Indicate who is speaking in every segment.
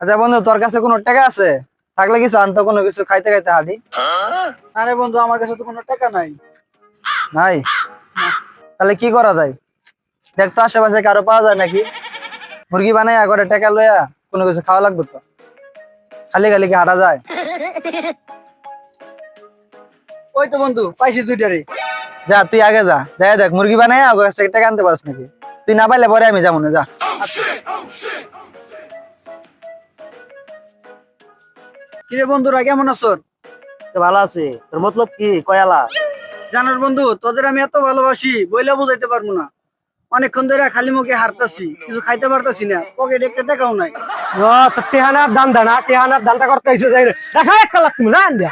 Speaker 1: আচ্ছা বন্ধু, তোর কাছে কোনো টাকা আছে? থাকলে কিছু আনতো, কোনো কিছু খাইতে খাইতে হাঁটি।
Speaker 2: আরে বন্ধু, আমার কাছে তো কোনো টাকা নাই।
Speaker 1: নাই? তাহলে কি করা যায়? দেখ তো আশেপাশে কারও পাওয়া যায় নাকি? মুরগি বানাই করে টাকা লইয়া কোনো কিছু খাওয়া লাগবে তো? খালি খালি কি হাঁটা যায়?
Speaker 2: ওই তো বন্ধু, পাইছি দুইটারে
Speaker 1: যা, তুই আগে যা। যাই দেখ, মুরগি বানাই আগে কাছ থেকে টাকা আনতে পারছ নাকি? তুই না পাইলে পরে আমি যাব না, যা।
Speaker 2: কিরে বন্ধুরা কেমন আছো?
Speaker 3: ভালো আছে। তোর মতলব কি? কয়ালা
Speaker 2: জানার বন্ধু তোদের আমি এত ভালোবাসি বইলা বুঝাইতে পারব না। অনেকক্ষণ ধরে খালি মুখে হারতাছি কিছু খাইতে পারতাছি না পকেটে একটা টাকাও নাই।
Speaker 3: দান দানা দানটা করতে যাই দেখা একটা না আনবা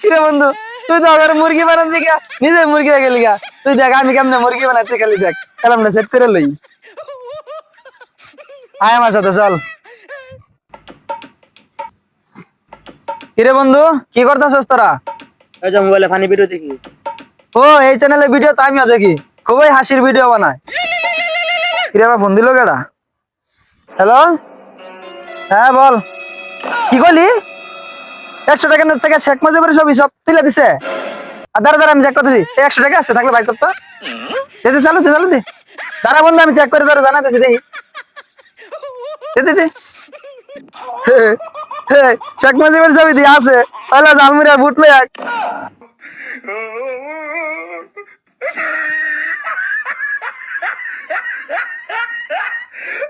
Speaker 1: কিরে বন্ধু তুই তো আগে মুরগি বানাতে গিয়া নিজে মুরগি রেখে লিগা তুই দেখ আমি কেমনে মুরগি বানাতে খালি দেখ কালামটা সেট করে লই। আয় আমার সাথে চল। কিরে বন্ধু কি করতেছস তোরা?
Speaker 3: এই যে মোবাইলে ফানি ভিডিও দেখি।
Speaker 1: ও এই চ্যানেলে ভিডিও তো আমিও দেখি। খুবই হাসির ভিডিও বানায়। কিরে আবার ফোন দিল কেডা হ্যালো হ্যাঁ বল। কি করলি? একশো টাকা থেকে শেখ মুজিবের ছবি সব তুলে দিছে। আর দাঁড়া দাঁড়া আমি চেক করতেছি। একশো টাকা আছে থাকলে বাইক করতো। চালু দে চালু দে। দাঁড়া বন্ধু আমি চেক করে ধরে জানাতেছি দেখি। দে দে শেখ মুজিবের ছবি দিয়ে আছে। আল্লাহ জালমুরিয়া বুটলে এক